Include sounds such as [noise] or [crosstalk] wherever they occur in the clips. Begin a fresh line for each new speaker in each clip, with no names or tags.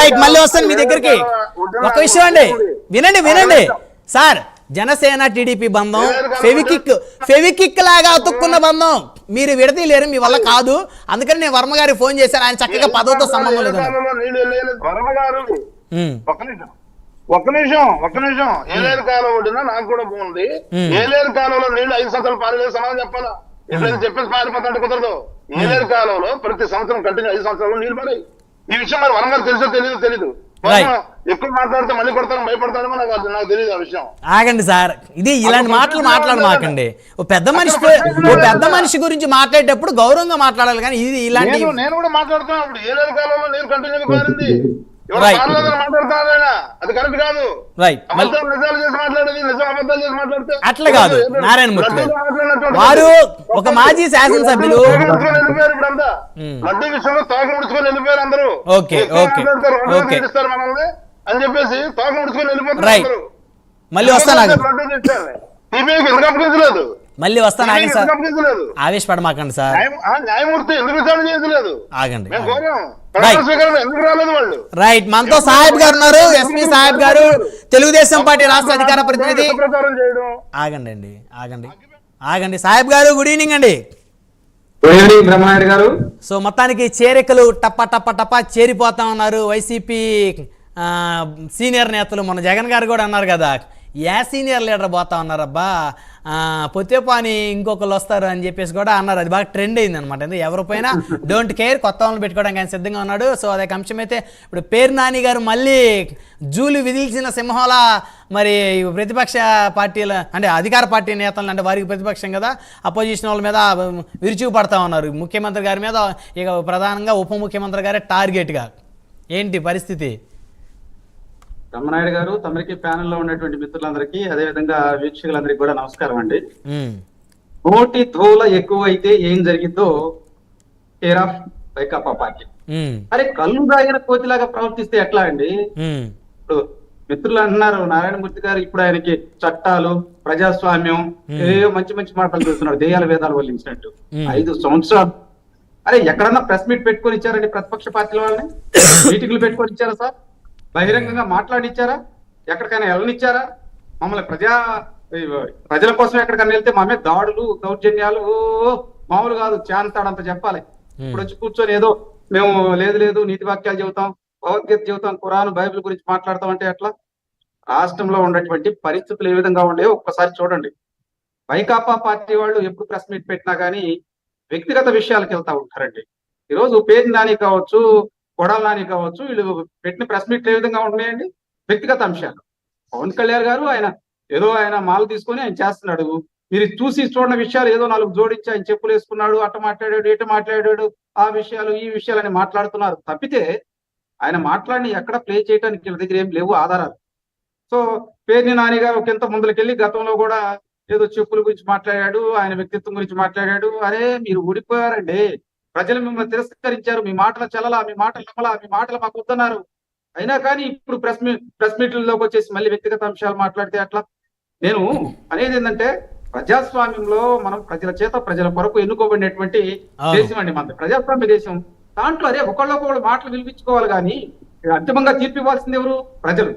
Right మళ్ళీ వస్తాను మీ దగ్గరికి. ఒక విషయం అండి వినండి వినండి. సార్ జనసేన టీడీపీ బంధం ఫెవికిక్ ఫెవికిక్ లాగా అతుక్కున్న బంధం. మీరు విడతీయలేరు మీ వల్ల కాదు. అందుకని నేను వర్మ గారికి ఫోన్ చేశాను ఆయన చక్కగా పదవితో సంబంధం లేదు.
ఒక్క నిమిషం. ఒక్క నిమిషం ఏలేరు కాలం ఒడినా నాకు కూడా బాగుంది. ఏలేరు కాలంలో నీళ్ళు ఐదు సంవత్సరాలు పారలేదు సమాధానం చెప్పాలా? ఎట్లయితే చెప్పేసి పారిపోతుంటే కుదరదు. ఏలేరు కాలంలో ప్రతి సంవత్సరం కంటిన్యూ ఐదు సంవత్సరాలు నీళ్ళు పడాయి. ఈ విషయం మరి వరం గారు తెలుసో తెలియదు
Right.
ఎక్కువ మాట్లాడితే మళ్ళీ కొడతాను భయపడతానేమో నాకు నాకు తెలియదు ఆ విషయం.
ఆగండి సార్. ఇది ఇలాంటి మాటలు మాట్లాడు మాకండి. ఓ పెద్ద మనిషి ఓ పెద్ద మనిషి గురించి మాట్లాడేటప్పుడు గౌరవంగా మాట్లాడాలి కానీ ఇది ఇలాంటి
నేను కూడా మాట్లాడుతున్నా అప్పుడు ఏలేరు కాలంలో నేను కంటిన్యూ పారింది అది కరెక్ట్ కాదు.
రైట్ అట్లా కాదు.
లడ్డూలు మాట్లాడినటువంటి
వారు ఒక మాజీ శాసనసభ్యులు.
లడ్డూ విషయంలో తోక ముడుచుకొని వెళ్ళిపోయారు అందరూ.
Okay, okay, okay.
అని చెప్పేసి తోక వెళ్ళిపోతారు
రైట్. మళ్ళీ వస్తాను
ఎందుకు అప్పగించలేదు?
మళ్ళీ వస్తాను ఆగండి సార్. ఆవేశపడమాకండి సార్.
న్యాయ- ఆ, న్యాయమూర్తి ఎందుకు విచారణ చేయలేదు?
ఆగండి రైట్.
ప్రమాణ స్వీకారం ఎందుకు రాలేదు వాళ్ళు?
రైట్ మనతో సాహెబ్ గారు ఉన్నారు ఎస్పీ సాహెబ్ గారు తెలుగుదేశం పార్టీ రాష్ట్ర అధికార ప్రతినిధి. ఆగండి అండి ఆగండి. ఆగండి. సాహెబ్ గారు గుడ్ ఈవినింగ్ అండి.
గారు.
సో మొత్తానికి చేరికలు టప్ప టప్ప టప్ప చేరిపోతా ఉన్నారు. వైసీపీ ఆ, సీనియర్ నేతలు మన జగన్ గారు కూడా అన్నారు కదా. ఏ సీనియర్ లీడర్ పోతా ఉన్నారబ్బా? పొత్తేపాని ఇంకొకరు వస్తారు అని చెప్పేసి కూడా అన్నారు. అది బాగా ట్రెండ్ అయింది అనమాట ఎవరి పైన డోంట్ కేర్ కొత్త వాళ్ళని పెట్టుకోవడానికి ఆయన సిద్ధంగా ఉన్నాడు. సో అదే అంశం అయితే ఇప్పుడు పేరు నాని గారు మళ్ళీ జూలు విధిల్చిన సింహాల మరి ప్రతిపక్ష పార్టీల అంటే అధికార పార్టీ నేతలు అంటే వారికి ప్రతిపక్షం కదా అపోజిషన్ వాళ్ళ మీద విరుచుకు పడతా ఉన్నారు. ముఖ్యమంత్రి గారి మీద ఇక ప్రధానంగా ఉప ముఖ్యమంత్రి గారే టార్గెట్గా. ఏంటి పరిస్థితి?
బ్రహ్మనాయుడు గారు తమరికి ప్యానెల్లో ఉన్నటువంటి మిత్రులందరికీ అదే విధంగా వీక్షకులందరికీ కూడా నమస్కారం అండి. నోటి ధూల ఎక్కువ అయితే ఏం జరిగిందో కేర్ ఆఫ్ వైకాపా పార్టీ. అరే కళ్ళు దాగిన కోతిలాగా ప్రవర్తిస్తే ఎట్లా అండి? ఇప్పుడు మిత్రులు అంటున్నారు నారాయణమూర్తి గారు ఇప్పుడు ఆయనకి చట్టాలు ప్రజాస్వామ్యం ఏవో మంచి మంచి మాటలు చూస్తున్నాడు దేయాల వేదాలు వల్లించినట్టు. ఐదు సంవత్సరాలు. అరే ఎక్కడన్నా ప్రెస్ మీట్ పెట్టుకొని ఇచ్చారండి ప్రతిపక్ష పార్టీల వాళ్ళని? [coughs] మీటింగ్లు పెట్టుకొని ఇచ్చారా సార్? బహిరంగంగా మాట్లాడిచ్చారా ఎక్కడికైనా వెళ్ళనిచ్చారా? మమ్మల్ని ప్రజా ప్రజల కోసం ఎక్కడికైనా వెళ్తే మా మీద దాడులు దౌర్జన్యాలు మామూలు కాదు చాంతాడంత చెప్పాలి. ఇప్పుడు వచ్చి కూర్చొని ఏదో మేము లేదు లేదు నీతి వాక్యాలు చెబుతాం భగవద్గీత చెబుతాం ఖురాన్ బైబిల్ గురించి మాట్లాడతాం అంటే ఎట్లా? రాష్ట్రంలో ఉన్నటువంటి పరిస్థితులు ఏ విధంగా ఉండేవో ఒక్కసారి చూడండి. వైకాపా పార్టీ వాళ్ళు ఎప్పుడు ప్రెస్ మీట్ పెట్టినా కానీ వ్యక్తిగత విషయాలకు వెళ్తా ఉంటారండి. ఈరోజు పేరు నాని కావచ్చు కొడాల నాని కావచ్చు వీళ్ళు పెట్టిన ప్రెస్ మీట్లు ఏ విధంగా ఉన్నాయండి వ్యక్తిగత అంశాలు. పవన్ కళ్యాణ్ గారు ఆయన ఏదో ఆయన మాల తీసుకొని ఆయన చేస్తున్నాడు. మీరు చూసి చూడని విషయాలు ఏదో నాలుగు జోడించి ఆయన చెప్పులు వేసుకున్నాడు అట్ట మాట్లాడాడు ఇటు మాట్లాడాడు ఆ విషయాలు ఈ విషయాలని మాట్లాడుతున్నారు. తప్పితే ఆయన మాట్లాడిన ఎక్కడ ప్లే చేయడానికి వీళ్ళ దగ్గర ఏం లేవు ఆధారాలు. సో పేర్ని నాని గారు ఒకంత ముందుకెళ్ళి గతంలో కూడా ఏదో చెప్పుల గురించి మాట్లాడాడు ఆయన వ్యక్తిత్వం గురించి మాట్లాడాడు. అరే మీరు ఊడిపోయారండి. ప్రజలు మిమ్మల్ని తిరస్కరించారు. మీ మాటల చలలా మీ మాటలు నమ్మలా మీ మాటలు మాకు వద్దన్నారు. అయినా కానీ ఇప్పుడు ప్రెస్ మీ ప్రెస్ మీట్లలోకి వచ్చేసి మళ్ళీ వ్యక్తిగత అంశాలు మాట్లాడితే అట్లా? నేను అనేది ఏంటంటే ప్రజాస్వామ్యంలో మనం ప్రజల చేత ప్రజల కొరకు ఎన్నుకోబడినటువంటి. దేశం అండి మనది ప్రజాస్వామ్య దేశం. దాంట్లో అదే ఒకళ్ళొకళ్ళు మాటలు వినిపించుకోవాలి కానీ అంతిమంగా తీర్పు ఇవ్వాల్సింది ఎవరు? ప్రజలు.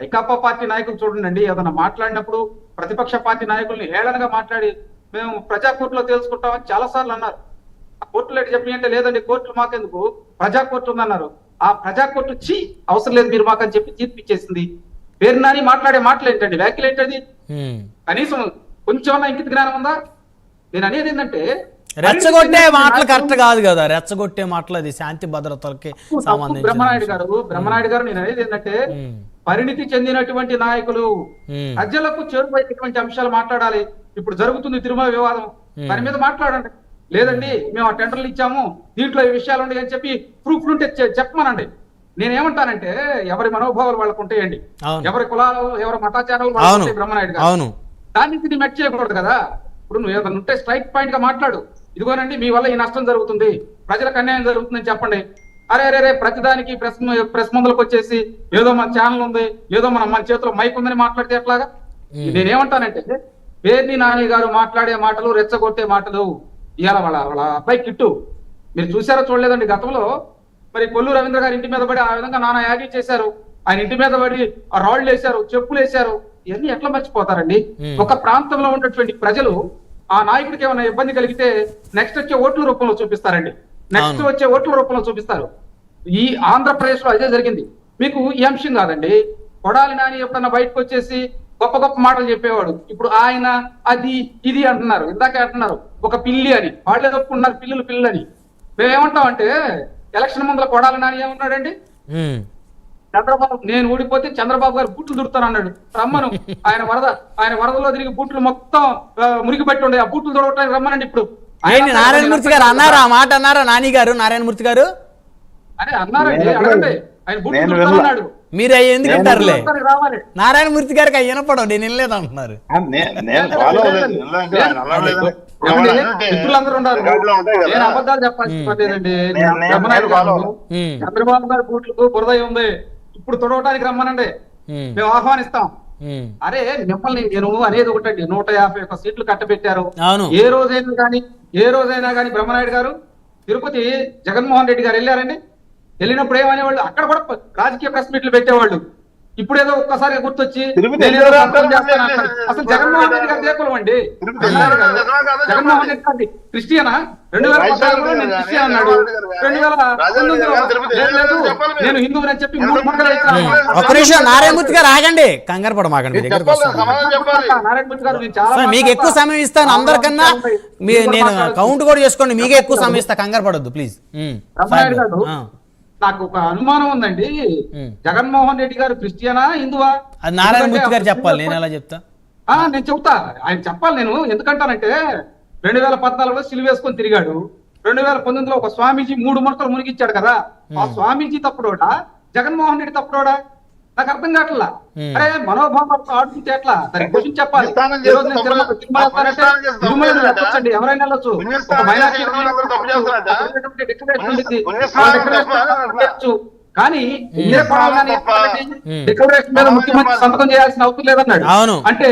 వైకాపా పార్టీ నాయకులు చూడండి ఏదైనా మాట్లాడినప్పుడు ప్రతిపక్ష పార్టీ నాయకుల్ని హేళనగా మాట్లాడి మేము ప్రజా కోర్టులో తెలుసుకుంటామని చాలా సార్లు అన్నారు. కోర్టులో ఏంటి చెప్పి అంటే లేదండి కోర్టులు మాకెందుకు? ప్రజా కోర్టు ఉందన్నారు. ఆ ప్రజా కోర్టు చీ అవసరం లేదు మీరు మాకని చెప్పి తీర్పు ఇచ్చేసింది. పేరు నాని మాట్లాడే మాటలు ఏంటండి? వ్యాఖ్యలు ఏంటది. కనీసం కొంచెం ఇంకిత జ్ఞానం ఉందా? నేను అనేది ఏంటంటే
రెచ్చగొట్టే మాటలు కరెక్ట్ కాదు కదా. రెచ్చగొట్టే మాటలు అది శాంతి భద్రతలకి సంబంధించిన
బ్రహ్మనాయుడు గారు బ్రహ్మనాయుడు గారు నేను అనేది ఏంటంటే పరిణితి చెందినటువంటి నాయకులు ప్రజలకు చేరువైనటువంటి అంశాలు మాట్లాడాలి. ఇప్పుడు జరుగుతుంది తిరుమల వివాదం. దాని మీద మాట్లాడండి. లేదండి మేము ఆ టెండర్లు ఇచ్చాము దీంట్లో ఈ విషయాలు ఉన్నాయి అని చెప్పి ప్రూఫ్లు ఉంటే చెప్పమనండి. నేనేమంటానంటే ఎవరి మనోభావాలు వాళ్ళకు ఉంటాయండి. ఎవరి కులాలు ఎవరి మతాచారాలు బ్రహ్మనాయుడు గారు.
అవును.
దాన్ని ఇది మెట్ చేయకూడదు కదా. ఇప్పుడు నువ్వు ఏదైనా ఉంటే స్ట్రైక్ పాయింట్గా మాట్లాడు. ఇదిగోనండి మీ వల్ల ఈ నష్టం జరుగుతుంది. ప్రజలకు అన్యాయం జరుగుతుందని చెప్పండి. అరే అరే అరే ప్రతిదానికి ప్రెస్ ప్రెస్ ముందులకు వచ్చేసి ఏదో మన ఛానల్ ఉంది ఏదో మన మన చేతిలో మైక్ ఉందని మాట్లాడితే ఎట్లాగా. నేనేమంటానంటే పేర్ని నాని గారు మాట్లాడే మాటలు రెచ్చగొట్టే మాటలు. ఇవాళ వాళ్ళ వాళ్ళ అబ్బాయి కిట్టు. మీరు చూసారో చూడలేదండి గతంలో? మరి కొల్లు రవీంద్ర గారి ఇంటి మీద పడి ఆ విధంగా నానా యాగి చేశారు. ఆయన ఇంటి మీద పడి ఆ రాళ్ళు వేశారు చెప్పులు వేశారు. ఇవన్నీ ఎట్లా మర్చిపోతారండి. ఒక ప్రాంతంలో ఉన్నటువంటి ప్రజలు ఆ నాయకుడికి ఏమైనా ఇబ్బంది కలిగితే నెక్స్ట్ వచ్చే ఓట్ల రూపంలో చూపిస్తారండి. నెక్స్ట్. వచ్చే ఓట్ల రూపంలో చూపిస్తారు. ఈ ఆంధ్రప్రదేశ్లో అదే జరిగింది. మీకు ఈ అంశం కాదండి. కొడాలి నాని ఎప్పుడన్నా బయటకు వచ్చేసి గొప్ప గొప్ప మాటలు చెప్పేవాడు. ఇప్పుడు ఆయన అది ఇది అంటున్నారు. ఇందాకే అంటున్నారు. ఒక పిల్లి అని. వాళ్ళే చెప్పుకుంటున్నారు పిల్లులు పిల్లు అని మేము ఏమంటాం అంటే ఎలక్షన్ ముందర కొడాలి నాని ఏమన్నాడండి. చంద్రబాబు నేను ఊడిపోతే చంద్రబాబు గారు బూట్లు దుడుతాను అన్నాడు. రమ్మను. ఆయన వరద ఆయన వరదలో తిరిగి బూట్లు మొత్తం ఆ, మురిగిపెట్టి ఉండే. ఆ బూట్లు దొరకటానికి రమ్మనండి ఇప్పుడు.
ఏంటి నారాయణమూర్తి గారు అన్నారా? ఆ మాట అన్నారా నాని గారు నారాయణమూర్తి గారు?
అరే అన్నారండి. అడగండి. ఆయన బూట్లు దుడుతాను. అన్నాడు.
మీరు అవి ఎందుకు అంటారులే? నారాయణమూర్తి గారికి అవి వినపడవు నేను వినలేదు అంటున్నారు.
మిత్రులందరూ ఉన్నారు. నేను అబద్ధాలు. చంద్రబాబు గారి బూట్లకు బురద ఉంది. ఇప్పుడు తొడవటానికి రమ్మనండి. మేము. ఆహ్వానిస్తాం. అరే మిమ్మల్ని నేను అనేది ఒకటండి. నూట యాభై ఒక్క సీట్లు కట్టబెట్టారు. ఏ రోజైనా కానీ ఏ రోజైనా కానీ బ్రహ్మనాయుడు గారు తిరుపతి జగన్మోహన్ రెడ్డి గారు వెళ్ళారండి? వెళ్ళినప్పుడు ఏమనేవాళ్ళు? అక్కడ కూడా రాజకీయ ప్రెస్ మీట్లు పెట్టేవాళ్ళు. ఇప్పుడు ఏదో ఒక్కసారి గుర్తొచ్చి. అసలు జగన్మోహన్ రెడ్డి గారు దేకులం అండి? జగన్మోహన్ రెడ్డి గారి. క్రిస్టియనా? రెండు వేల పద్నాలుగులో నేను క్రిస్టియన్ అన్నాడు. రెండు వేల లేదు, నేను హిందువుని అని చెప్పి మూడు వేసిన
ఒక్క నిమిషం నారాయణమూర్తి గారు ఆగండి. కంగారు
చెప్పాలి
నారాయణమూర్తి గారు చాలా
మీకు ఎక్కువ. సమయం ఇస్తాను. అందరికన్నా నేను. కౌంట్ కూడా చేసుకోండి. మీకే ఎక్కువ సమయం ఇస్తా. కంగారు పడొద్దు ప్లీజ్.
నాకు ఒక అనుమానం ఉందండి. జగన్మోహన్ రెడ్డి గారు క్రిస్టియనా హిందువా?
నారాయణమూర్తి గారు చెప్పాలి నేను ఎలా చెప్తా.
ఆ, నేను చెప్తా. ఆయన చెప్పాలి నేను. ఎందుకంటానంటే రెండు వేల పద్నాలుగులో సిలువేసుకొని తిరిగాడు. రెండు వేల పంతొమ్మిదిలో ఒక స్వామీజీ మూడు ముడతలు మునిగిచ్చాడు కదా. ఆ స్వామీజీ తప్పుడోడా? జగన్మోహన్ రెడ్డి తప్పుడోడా? నాకు అర్థం కావట్లా. అరే మనోభావాలతో ఆడుకుంటే ఎట్లా దానికి క్వశ్చన్ చెప్పాలి? వెళ్ళొచ్చండి ఎవరైనా వెళ్ళొచ్చు ఒక మైనారిటీ. కానీ ఇదే. డిక్లరేషన్ మీద ముఖ్యమంత్రి సంతకం చేయాల్సిన అవసరం లేదన్నాడు. అంటే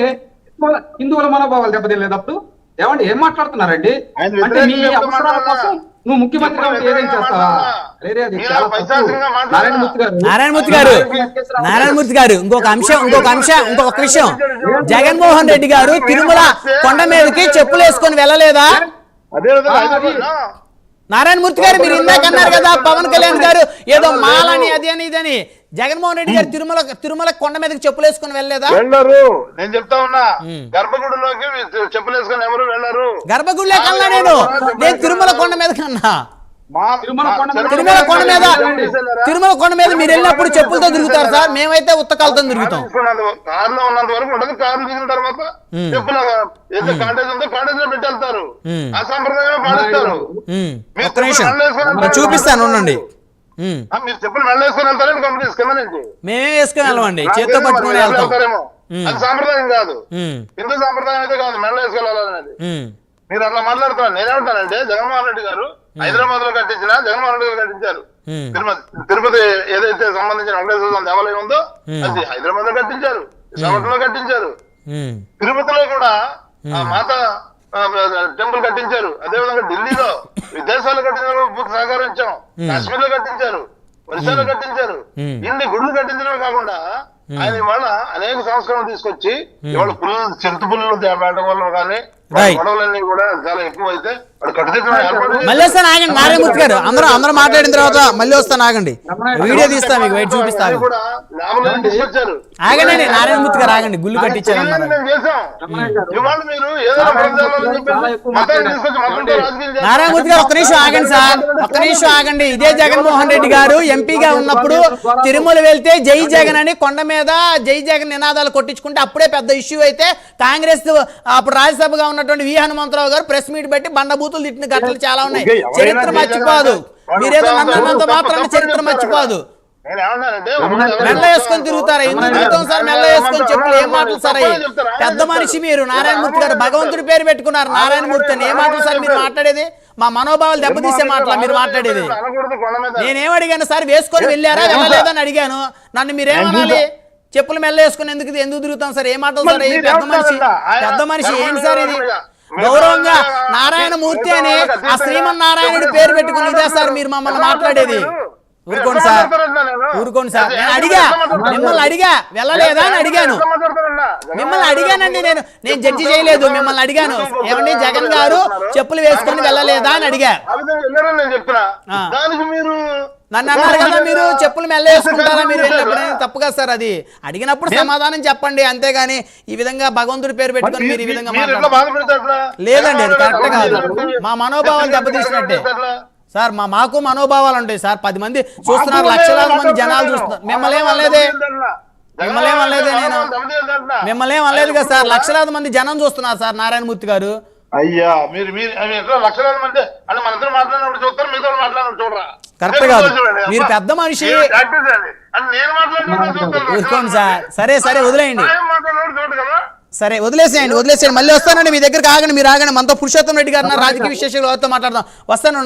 హిందువుల- మనోభావాలు దెబ్బతినలేదప్పుడు ఏమండి ఏం మాట్లాడుతున్నారండి అంటే
వ్యతిరేకంగా
అవసరాల? కోసం నువ్వు ఏదేం చేస్తావా?
మాట్లాడాలా?
నారాయణమూర్తి గారు.
నారాయణమూర్తి గారు ఇంకొక అంశం ఇంకొక అంశం ఇంకొక విషయం. జగన్మోహన్ రెడ్డి గారు తిరుమల కొండ మీదకి చెప్పులు వేసుకొని వెళ్ళలేదా? నారాయణమూర్తి గారు మీరు ఇందాక అన్నారు కదా పవన్ కళ్యాణ్ గారు ఏదో మాలని అది అని ఇదని జగన్మోహన్ రెడ్డి గారు తిరుమల తిరుమల కొండ మీదకి చెప్పులు వేసుకొని వెళ్ళలేదా?
వెళ్ళరు. నేను చెప్తా ఉన్నా. గర్భగుడిలోకి చెప్పులు వేసుకొని ఎవరు వెళ్ళరు.
గర్భగుడిలో కన్నా నేను. నేను తిరుమల కొండ మీద కన్నా
మా
తిరుమల కొండ మీద-
తిరుమల కొండ మీద తిరుమల కొండ మీద మీరు వెళ్ళినప్పుడు చెప్పులతో తిరుగుతారు సార్. మేమైతే ఉత్తకాలతో తిరుగుతాం.
కారులో ఉన్నంత వరకు ఉండదు. కారు దిగిన తర్వాత. చెప్పులు ఏదో కాటేజ్ ఉందో కాటేజ్లో పెట్టి వెళ్తారు
ఉమ్.
ఆ సంప్రదాయం పాటిస్తారు.
చూపిస్తాను ఉండండి.
మీరు చెప్పులు వెళ్ళేసుకొని వెళ్తారని కంపెనీస్ కింద నుంచి.
మేమే వేసుకొని వెళ్ళమండి. చేత్తో పట్టుకొని వెళ్తాం.
వెళ్తారేమో. అది సాంప్రదాయం కాదు. హిందూ సాంప్రదాయం అయితే కాదు మెల్ల వేసుకెళ్ళాలనేది మీరు అట్లా మాట్లాడుతున్నారు. నేనేమంటానంటే జగన్మోహన్ రెడ్డి గారు హైదరాబాద్లో కట్టించిన జగన్మోహన్ రెడ్డి గారు కట్టించారు.
ఉమ్,
తిరుమతి తిరుపతి ఏదైతే సంబంధించిన వెంకటేశ్వర స్వామి దేవాలయం ఉందో. అది హైదరాబాద్లో కట్టించారు విశాఖపట్నంలో కట్టించారు. తిరుపతిలో కూడా ఆ మాత టెంపుల్ కట్టించారు. అదే విధంగా ఢిల్లీలో విదేశాల్లో కట్టించిన బుక్ సహకారం ఇచ్చాం కాశ్మీర్లో కట్టించారు. ఒరిస్సాలో కట్టించారు. ఇన్ని గుళ్ళు కట్టించడమే కాకుండా ఆయన ఇవాళ అనేక సంస్కరణలు తీసుకొచ్చి ఇవాళ పుల్లు చింత పుల్లు తేపడం వల్ల కానీ. గొడవలన్నీ కూడా చాలా ఎక్కువ అయితే
మళ్ళీ వస్తాను ఆగండి. నారాయణమూర్తి గారు అందరూ అందరూ మాట్లాడిన తర్వాత మళ్ళీ వస్తాను ఆగండి. వీడియో తీస్తా మీకు వెయిట్ చూపిస్తా
అది కూడా లాభంలో తీసుకొచ్చారు
ఆగండి నారాయణమూర్తి గారు ఆగండి. గుళ్ళు కట్టించారు
రమణయ్య గారు.
ఒక్క నిమిషం ఆగండి సార్. ఒక్క నిమిషం ఆగండి. ఇదే జగన్మోహన్ రెడ్డి గారు ఎంపీగా ఉన్నప్పుడు తిరుమల వెళ్తే జై జగన్ అని కొండ మీద జై జగన్ నినాదాలు కొట్టించుకుంటే అప్పుడే పెద్ద ఇష్యూ అయితే కాంగ్రెస్ అప్పుడు రాజ్యసభగా ఉన్నటువంటి వి హనుమంతరావు గారు ప్రెస్ మీట్ పెట్టి బండబూతులు తిట్టిన ఘటనలు చాలా ఉన్నాయి. చరిత్ర మర్చిపోదు. మీరేదో
వాళ్ళు
నన్ను అన్నంత
తప్పు-
మాత్రాన
తప్పు
చరిత్ర మర్చిపోదు. మెల్ల వేసుకొని తిరుగుతారా? ఎందుకు తిరుగుతాం సార్? మెల్ల వేసుకొని చెప్పులు ఏం మాటలు సార్ అయ్యి? పెద్ద మనిషి మీరు నారాయణమూర్తి గారు భగవంతుడి పేరు పెట్టుకున్నారు. నారాయణమూర్తి అని ఏ మాటలు సార్ మీరు మాట్లాడేది? మా మనోభావాలు దెబ్బతీసే మాటలా మీరు మాట్లాడేది? నేనేం అడిగాను సార్? వేసుకొని వెళ్ళారా? వెళ్ళలేదని అడిగాను. నన్ను మీరేమనాలి చెప్పులు మెల్ల వేసుకొని ఎందుకు ఎందుకు తిరుగుతాం సార్? ఏ మాటలు సార్? పెద్ద మనిషి? పెద్ద మనిషి ఏంటి సార్ ఇది? గౌరవంగా నారాయణమూర్తి అని ఆ శ్రీమన్నారాయణుడి పేరు పెట్టుకుని ఇదే సార్ మీరు మమ్మల్ని మాట్లాడేది? ఊరుకోండి సార్. ఊరుకోండి సార్. నేను అడిగా. మిమ్మల్ని అడిగా. వెళ్ళలేదా అని అడిగాను. మిమ్మల్ని అడిగానండి నేను. నేను జడ్జి చేయలేదు. మిమ్మల్ని అడిగాను. ఏమండి? జగన్ గారు చెప్పులు వేసుకొని వెళ్ళలేదా అని అడిగా. నన్ను అన్నారు కదా మీరు చెప్పులు మెల్ల వేసుకుంటారా మీరు వెళ్ళినప్పుడు? తప్పు కదా సార్ అది. అడిగినప్పుడు సమాధానం చెప్పండి అంతేగాని ఈ విధంగా భగవంతుడి పేరు పెట్టుకొని మీరు ఈ విధంగా మాట్లాడారు? లేదండి అది కరెక్ట్ కాదు. మా మనోభావాలు దెబ్బతీసినట్టే? సార్ మా మాకు మనోభావాలు ఉంటాయి సార్. పది మంది చూస్తున్నారు లక్షలాది మంది జనాలు చూస్తున్నారు. మిమ్మల్ని ఏం అనలేదే? మిమ్మల్ని ఏం అనలేదే నేను? మిమ్మల్ని ఏం అనలేదు కదా సార్. లక్షలాది మంది జనం చూస్తున్నారు సార్ నారాయణమూర్తి గారు.
అయ్యా మీరు లక్షలాది మంది. అంటే మన ఇద్దరు మాట్లాడినప్పుడు చూస్తారు వాళ్ళు మాట్లాడినప్పుడు చూడరా?
కరెక్ట్ కాదు. మీరు పెద్ద మనిషి. ఊరుకోండి సార్. సరే సరే వదిలేయండి. సరే వదిలేసేయండి వదిలేసేయండి. మళ్ళీ వస్తానండి మీ దగ్గరికి ఆగండి. మీరు ఆగండి మనతో పురుషోత్తం రెడ్డి గారు రాజకీయ విశేషాలు మాట్లాడదాం. వస్తాను